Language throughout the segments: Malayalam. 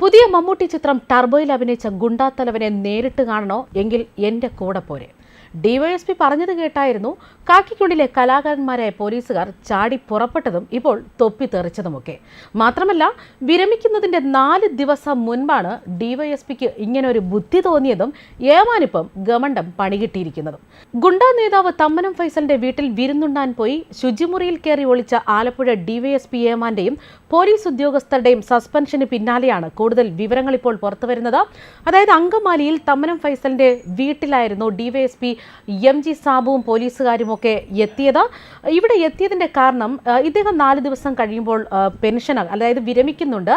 പുതിയ മമ്മൂട്ടി ചിത്രം ടർബോയിൽ അഭിനയിച്ച ഗുണ്ടാത്തലവനെ നേരിട്ട് കാണണോ? എങ്കിൽ എന്റെ കൂടെ പോരെ. ഡിവൈഎസ്പി പറഞ്ഞത് കേട്ടായിരുന്നു. കാക്കിക്കുണ്ടിലെ കലാകാരന്മാരായ പോലീസുകാർ ചാടി പുറപ്പെട്ടതും ഇപ്പോൾ തൊപ്പി തെറിച്ചതുമൊക്കെ. മാത്രമല്ല വിരമിക്കുന്നതിന്റെ നാല് ദിവസം മുൻപാണ് ഡിവൈഎസ്പിക്ക് ഇങ്ങനെ ഒരു ബുദ്ധി തോന്നിയതും ഏമാനിപ്പം ഗമണ്ടം പണികിട്ടിയിരിക്കുന്നതും. ഗുണ്ടാ നേതാവ് തമ്മനം ഫൈസലിന്റെ വീട്ടിൽ വിരുന്നുണ്ടാൻ പോയി. ശുചിമുറിയിൽ കയറി ഒളിച്ച ആലപ്പുഴ ഡിവൈഎസ്പി ഏമാന്റെയും പോലീസ് ഉദ്യോഗസ്ഥരുടെയും സസ്പെൻഷന് പിന്നാലെയാണ് കൂടുതൽ വിവരങ്ങൾ ഇപ്പോൾ പുറത്തുവരുന്നത്. അതായത് അങ്കമാലിയിൽ തമ്മനം ഫൈസലിന്റെ വീട്ടിലായിരുന്നു ഡിവൈഎസ്പി എം ജി സാബുവും പോലീസുകാരും ഒക്കെ എത്തിയത്. ഇവിടെ എത്തിയതിന്റെ കാരണം ഇദ്ദേഹം നാല് ദിവസം കഴിയുമ്പോൾ പെൻഷൻ അതായത് വിരമിക്കുന്നുണ്ട്.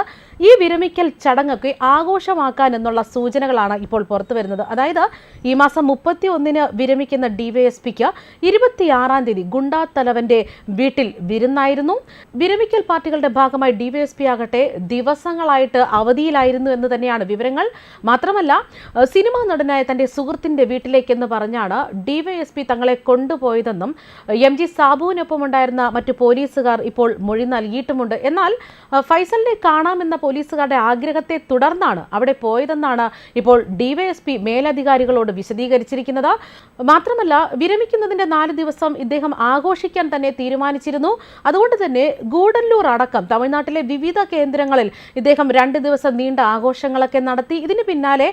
ഈ വിരമിക്കൽ ചടങ്ങൊക്കെ ആഘോഷമാക്കാൻ എന്നുള്ള സൂചനകളാണ് ഇപ്പോൾ പുറത്തു വരുന്നത്. അതായത് ഈ മാസം മുപ്പത്തി ഒന്നിന് വിരമിക്കുന്ന ഡിവൈഎസ്പിക്ക് ഇരുപത്തിയാറാം തീയതി ഗുണ്ടാ തലവന്റെ വീട്ടിൽ വിരുന്നായിരുന്നു. വിരമിക്കൽ പാർട്ടികളുടെ ഭാഗമായി ഡിവൈഎസ്പി ആകട്ടെ ദിവസങ്ങളായിട്ട് അവധിയിലായിരുന്നു എന്ന് തന്നെയാണ് വിവരങ്ങൾ. മാത്രമല്ല സിനിമാ നടനായ തന്റെ സുഹൃത്തിന്റെ വീട്ടിലേക്കെന്ന് പറഞ്ഞാണ് ഡിവൈഎസ്പി തങ്ങളെ കൊണ്ടുപോയതെന്നും എം ജി സാബുവിനൊപ്പം ഉണ്ടായിരുന്ന മറ്റു പോലീസുകാർ ഇപ്പോൾ മൊഴി നൽകിയിട്ടുമുണ്ട്. എന്നാൽ ഫൈസലിനെ കാണാമെന്ന പോലീസുകാരുടെ ആഗ്രഹത്തെ തുടർന്നാണ് അവിടെ പോയതെന്നാണ് ഇപ്പോൾ ഡിവൈഎസ്പി മേലധികാരികളോട് വിശദീകരിച്ചിരിക്കുന്നത്. മാത്രമല്ല വിരമിക്കുന്നതിന്റെ നാല് ദിവസം ഇദ്ദേഹം ആഘോഷിക്കാൻ തന്നെ തീരുമാനിച്ചിരുന്നു. അതുകൊണ്ട് തന്നെ ഗൂഡല്ലൂർ അടക്കം തമിഴ്നാട്ടിലെ വിവിധ കേന്ദ്രങ്ങളിൽ ഇദ്ദേഹം രണ്ട് ദിവസം നീണ്ട ആഘോഷങ്ങളൊക്കെ നടത്തി. ഇതിന് പിന്നാലെ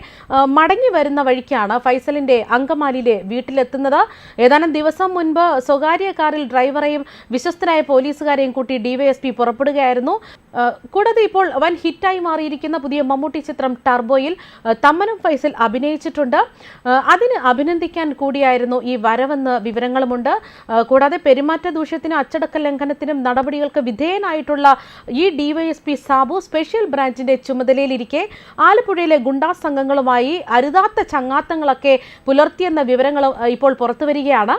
മടങ്ങി വരുന്ന വഴിക്കാണ് ഫൈസലിന്റെ അങ്കമാലിയിലെ വീട്ടിലെത്തുന്നത്. ഏതാനും ദിവസം മുൻപ് സ്വകാര്യ കാറിൽ ഡ്രൈവറെയും വിശ്വസ്തനായ പോലീസുകാരെയും കൂട്ടി ഡിവൈഎസ്പി പുറപ്പെടുകയായിരുന്നു. കൂടാതെ ഇപ്പോൾ വൻ ഹിറ്റായി മാറിയിരിക്കുന്ന പുതിയ മമ്മൂട്ടി ചിത്രം ടർബോയിൽ തമ്മനും ഫൈസൽ അഭിനയിച്ചിട്ടുണ്ട്. അതിന് അഭിനന്ദിക്കാൻ കൂടിയായിരുന്നു ഈ വരവെന്ന് വിവരങ്ങളുമുണ്ട്. കൂടാതെ പെരുമാറ്റ ദൂഷ്യത്തിനും അച്ചടക്ക ലംഘനത്തിനും നടപടികൾക്ക് വിധേയനായിട്ടുള്ള ഈ ഡിവൈഎസ്പി സാബു സ്പെഷ്യൽ ബ്രാഞ്ചിന്റെ ചുമതലയിലിരിക്കെ ആലപ്പുഴയിലെ ഗുണ്ടാ സംഘങ്ങളുമായി അരുതാത്ത ചങ്ങാത്തങ്ങളൊക്കെ പുലർത്തിയെന്ന വിവരങ്ങൾ ഇപ്പോൾ ഇപ്പോൾ പുറത്തുവരികയാണ്.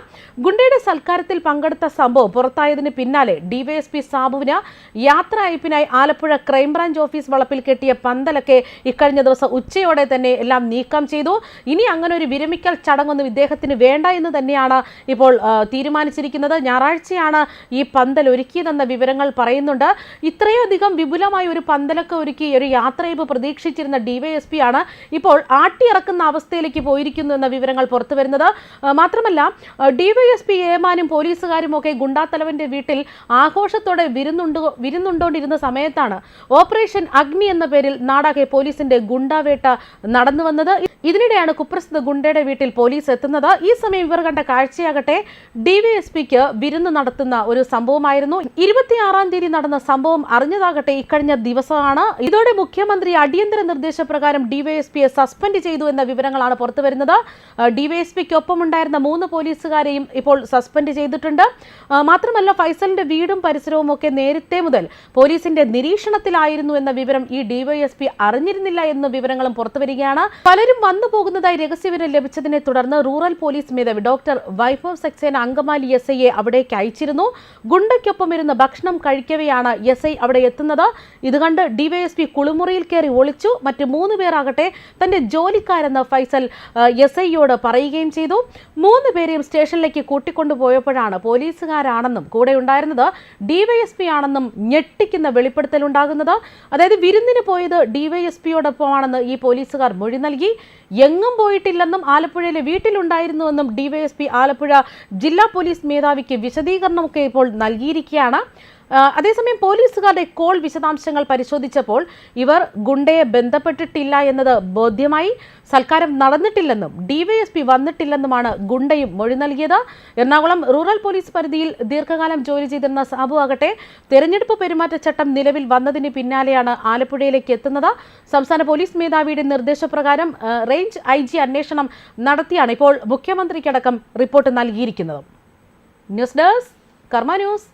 ഗുണ്ടയുടെ സൽക്കാരത്തിൽ പങ്കെടുത്ത സംഭവം പുറത്തായതിന് പിന്നാലെ ഡിവൈഎസ്പി സാബുവിന് യാത്ര അയപ്പിനായി ആലപ്പുഴ ക്രൈംബ്രാഞ്ച് ഓഫീസ് വളപ്പിൽ കെട്ടിയ പന്തലൊക്കെ ഇക്കഴിഞ്ഞ ദിവസം ഉച്ചയോടെ തന്നെ എല്ലാം നീക്കം ചെയ്തു. ഇനി അങ്ങനെ ഒരു വിരമിക്കൽ ചടങ്ങൊന്നും ഇദ്ദേഹത്തിന് വേണ്ട എന്ന് തന്നെയാണ് ഇപ്പോൾ തീരുമാനിച്ചിരിക്കുന്നത്. ഞായറാഴ്ചയാണ് ഈ പന്തൽ ഒരുക്കിയതെന്ന വിവരങ്ങൾ പറയുന്നുണ്ട്. ഇത്രയധികം വിപുലമായ ഒരു പന്തലൊക്കെ ഒരുക്കി ഒരു യാത്രയപ്പ് പ്രതീക്ഷിച്ചിരുന്ന ഡിവൈഎസ്പി ആണ് ഇപ്പോൾ ആട്ടിയിറക്കുന്ന അവസ്ഥയിലേക്ക് പോയിരിക്കുന്നു എന്ന വിവരങ്ങൾ പുറത്തു വരുന്നത്. മാത്രമല്ല ഡിവൈഎസ്പി ഏമാനും പോലീസുകാരും ഒക്കെ ഗുണ്ടാത്തലവന്റെ വീട്ടിൽ ആഘോഷത്തോടെ വിരുന്നുണ്ടോ വിരുന്നുണ്ടോണ്ടിരുന്ന സമയത്താണ് ഓപ്പറേഷൻ അഗ്നി എന്ന പേരിൽ നാടാകെ പോലീസിന്റെ ഗുണ്ടാവേട്ട നടന്നു വന്നത്. ഇതിനിടെയാണ് കുപ്രസിദ്ധ ഗുണ്ടയുടെ വീട്ടിൽ പോലീസ് എത്തുന്നത്. ഈ സമയം ഇവർ കണ്ട കാഴ്ചയാകട്ടെ ഡിവൈഎസ്പിക്ക് വിരുന്ന് നടത്തുന്ന ഒരു സംഭവമായിരുന്നു. ഇരുപത്തിയാറാം തീയതി നടന്ന സംഭവം അറിഞ്ഞതാകട്ടെ ഇക്കഴിഞ്ഞ ദിവസമാണ്. ഇതോടെ മുഖ്യമന്ത്രി അടിയന്തര നിർദ്ദേശപ്രകാരം ഡിവൈഎസ്പിയെ സസ്പെൻഡ് ചെയ്തു എന്ന വിവരങ്ങളാണ് പുറത്തുവരുന്നത്. ഡിവൈഎസ്പിക്കൊപ്പം ഉണ്ടായിരുന്ന മൂന്ന് പോലീസുകാരെയും ഇപ്പോൾ സസ്പെൻഡ് ചെയ്തിട്ടുണ്ട്. മാത്രമല്ല ഫൈസലിന്റെ വീടും പരിസരവും ഒക്കെ നേരത്തെ മുതൽ പോലീസിന്റെ നിരീക്ഷണത്തിലായിരുന്നു എന്ന വിവരം ഈ ഡിവൈഎസ്പി അറിഞ്ഞിരുന്നില്ല എന്ന വിവരങ്ങളും പുറത്തുവരികയാണ് പലരും വന്നു പോകുന്നതായി രഹസ്യവിവരം ലഭിച്ചതിനെ തുടർന്ന് റൂറൽ പോലീസ് മേധാവി ഡോക്ടർ വൈഭവ് സക്സേന അങ്കമാലി എസ് ഐയെ അവിടേക്ക് അയച്ചിരുന്നു. ഗുണ്ടയ്ക്കൊപ്പം ഇരുന്ന് ഭക്ഷണം കഴിക്കവെയാണ് എസ് ഐ അവിടെ എത്തുന്നത്. ഇത് കണ്ട് ഡിവൈഎസ്പി കുളിമുറിയിൽ കയറി ഒളിച്ചു. മറ്റ് മൂന്ന് പേരാകട്ടെ തന്റെ ജോലിക്കാരെന്ന് ഫൈസൽ എസ് ഐയോട് പറയുകയും ചെയ്തു. മൂന്ന് പേരെയും സ്റ്റേഷനിലേക്ക് കൂട്ടിക്കൊണ്ടുപോയപ്പോഴാണ് പോലീസുകാരാണെന്നും കൂടെ ഉണ്ടായിരുന്നത്. ഡിവൈഎസ്പി ആണെന്നും ഞെട്ടിക്കുന്ന വെളിപ്പെടുത്തലുണ്ടാകുന്നത് അതായത് വിരുന്നിന് പോയത് ഡിവൈഎസ്പിയോടൊപ്പമാണെന്ന് ഈ പോലീസുകാർ മൊഴി നൽകി. എങ്ങും പോയിട്ടില്ലെന്നും ആലപ്പുഴയിലെ വീട്ടിലുണ്ടായിരുന്നുവെന്നും ഡിവൈഎസ്പി ആലപ്പുഴ ജില്ലാ പോലീസ് മേധാവിക്ക് വിശദീകരണമൊക്കെ ഇപ്പോൾ നൽകിയിരിക്കുകയാണ്. അതേസമയം പോലീസുകാരുടെ കോൾ വിശദാംശങ്ങൾ പരിശോധിച്ചപ്പോൾ ഇവർ ഗുണ്ടയെ ബന്ധപ്പെട്ടിട്ടില്ല എന്നത് ബോധ്യമായി. സൽക്കാരം നടന്നിട്ടില്ലെന്നും ഡിവൈഎസ്പി വന്നിട്ടില്ലെന്നുമാണ് ഗുണ്ടയും മൊഴി നൽകിയത്. എറണാകുളം റൂറൽ പോലീസ് പരിധിയിൽ ദീർഘകാലം ജോലി ചെയ്തിരുന്ന സാബു ആകട്ടെ തെരഞ്ഞെടുപ്പ് പെരുമാറ്റച്ചട്ടം നിലവിൽ വന്നതിന് പിന്നാലെയാണ് ആലപ്പുഴയിലേക്ക് എത്തുന്നത്. സംസ്ഥാന പോലീസ് മേധാവിയുടെ നിർദ്ദേശപ്രകാരം റേഞ്ച് ഐ ജി അന്വേഷണം നടത്തിയാണ് ഇപ്പോൾ മുഖ്യമന്ത്രിക്കടക്കം റിപ്പോർട്ട് നൽകിയിരിക്കുന്നത്. News desk Karma news.